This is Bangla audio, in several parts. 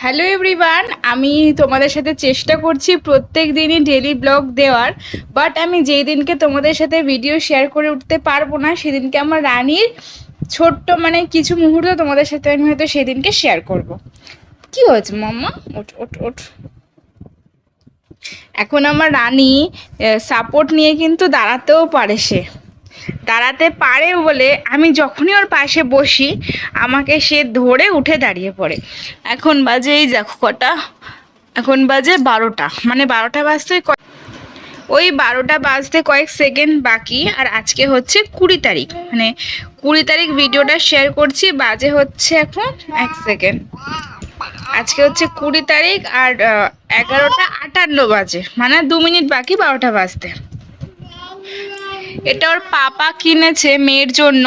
হ্যালো এভরিওয়ান আমি তোমাদের সাথে চেষ্টা করছি প্রত্যেক দিনই ডেলি ব্লগ দেওয়ার বাট আমি যেই দিনকে তোমাদের সাথে ভিডিও শেয়ার করে উঠতে পারব না, সেদিনকে আমার রানীর ছোট্ট মানে কিছু মুহূর্ত তোমাদের সাথে আমি হয়তো সেদিনকে শেয়ার করব। কি হয়েছে মাম্মা? ওঠ ওঠ ওঠ। এখন আমার রানী সাপোর্ট নিয়ে কিন্তু দাঁড়াতেও পারে সে। দাঁড়াতে পারে বলে আমি যখনই ওর পাশে বসি, আমাকে সে ধরে উঠে দাঁড়িয়ে পড়ে। এখন বাজে এই দেখো কটা? এখন বাজে বারোটা। মানে বারোটা বাজতে ওই বারোটা বাজতে কয়েক সেকেন্ড বাকি, আর আজকে হচ্ছে কুড়ি তারিখ। মানে কুড়ি তারিখ ভিডিওটা শেয়ার করছি, বাজে হচ্ছে এখন এক সেকেন্ড। আজকে হচ্ছে কুড়ি তারিখ, আর এগারোটা আটান্ন বাজে। মানে দু মিনিট বাকি বারোটা বাজতে। এটা ওর পাপা কিনেছে মেয়ের জন্য,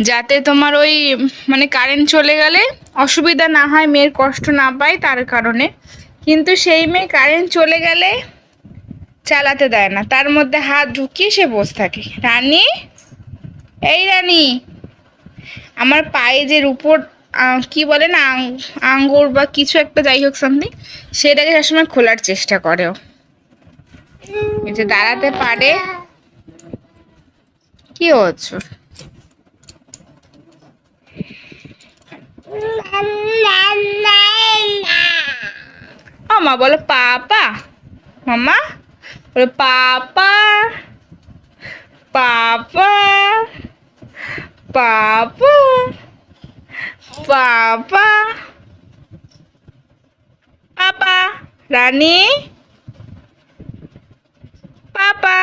যাতে তোমার ওই মানে কারেন্ট চলে গেলে অসুবিধা না হয়, মেয়ের কষ্ট না পায় তার কারণে। কিন্তু সেই মেয়ে কারেন্ট চলে গেলে চালাতে দেয় না। তার মধ্যে হাত ঢুকিয়ে সে বসে থাকে। রানী? এই রানী! আমার পায়ে যে উপর কি বলে না আঙ্গুর বা কিছু একটা যাই হোক সামথিং সেটাকে সবসময় খোলার চেষ্টা করেও। যে দাঁড়াতে পারে। কি হচ্ছে? মামা বলো পাপা। মামা বলো পাপা। পাপা। পাপা। পাপা। পাপা রানী। পাপা।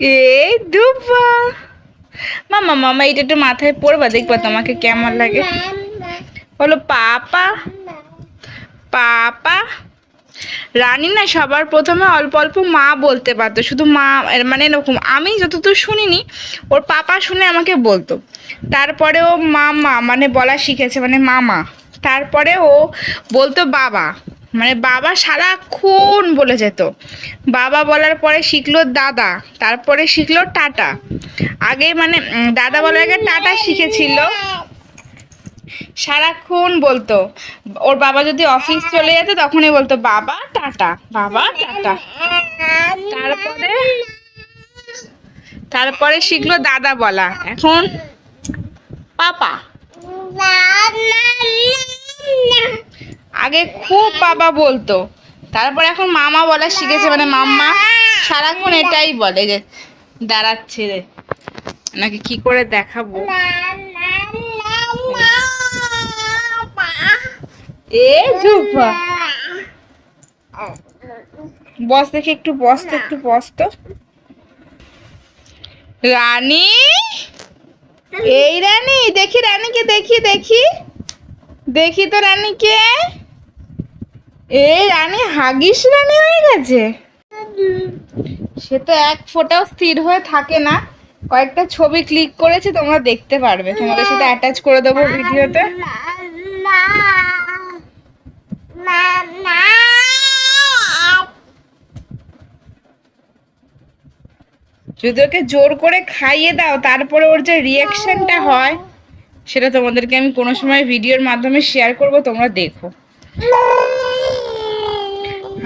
এই দুপা মামা মামা এটা একটু মাথায় পড়বা, দেখবা তোমাকে কেমন লাগে। বলো, পাপা। পাপা। রানী না সবার প্রথমে অল্প অল্প মা বলতে পারতো, শুধু মা মানে এরকম। আমি যতদূর শুনিনি, ওর পাপা শুনে আমাকে বলতো। তারপরে ও মামা মানে বলা শিখেছে মানে মামা। তারপরে ও বলতো বাবা। মানে বাবা সারাক্ষণ বলে যেত। বাবা বলার পরে শিখলো দাদা, তারপরে শিখলো টাটা। আগে মানে দাদা বলার আগে টাটা শিখেছিল। সারাক্ষণ বলতো। ওর বাবা যদি অফিস চলে যেত, তখনই বলতো, বাবা, টাটা বাবা, টাটা। তারপরে তারপরে শিখলো দাদা বলা। এখন পাপা। আগে খুব বাবা বলতো। তারপর এখন মামা বলা শিখেছে মানে মাম্মা সারাক্ষণ এটাই বলে যে, দাঁড়াচ্ছে রে। নাকি কি করে দেখাবো? এ জুপা বস দেখে একটু, বস তো একটু, বস তো। রানী? এই রানী, দেখি রানীকে, দেখি দেখি। দেখি তো রানীকে। এই রানী হাগিস রানী হয়ে গেছে? সে তো এক ফোঁটাও স্থির হয়ে থাকে না। কয়েকটা ছবি ক্লিক করেছে, তোমরা দেখতে পারবে। তোমাদের সাথে অ্যাটাচ করে দেবো ভিডিওতে। যদি ওকে জোর করে খাইয়ে দাও, তারপরে ওর যে রিয়াকশনটা হয়, সেটা তোমাদেরকে আমি কোনো সময় ভিডিওর মাধ্যমে শেয়ার করব, তোমরা দেখো।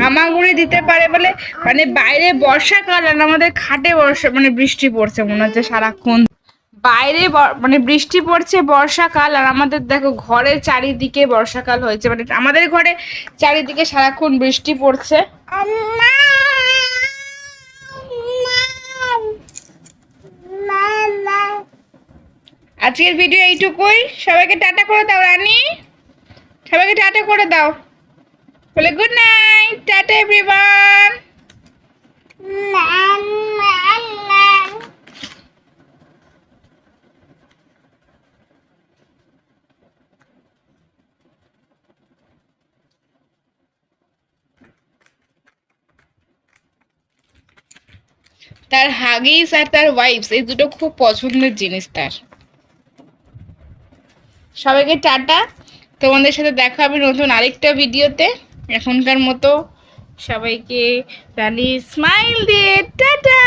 হামাগুড়ি দিতে পারে বলে মানে বাইরে বর্ষাকাল আর আমাদের খাটে বর্ষা মানে বৃষ্টি পড়ছে মনে হচ্ছে সারাক্ষণ। বাইরে মানে বৃষ্টি পড়ছে বর্ষাকাল আর আমাদের দেখো ঘরের চারিদিকে বর্ষাকাল হয়েছে মানে আমাদের ঘরে চারিদিকে সারাক্ষণ বৃষ্টি পড়ছে। আজকের ভিডিও এইটুকুই। সবাইকে টাটা করে দাও, রানী। সবাইকে টাটা করে দাও। বলে গুড নাইট টাটা এভরিওয়ান তার হাগিস আর তার ওয়াইফস এই দুটো খুব পছন্দের জিনিস তার। সবাইকে টাটা। তোমাদের সাথে দেখা হবে নতুন আরেকটা ভিডিওতে এখনকার মতো সবাইকে রানী স্মাইল দিয়ে টাটা!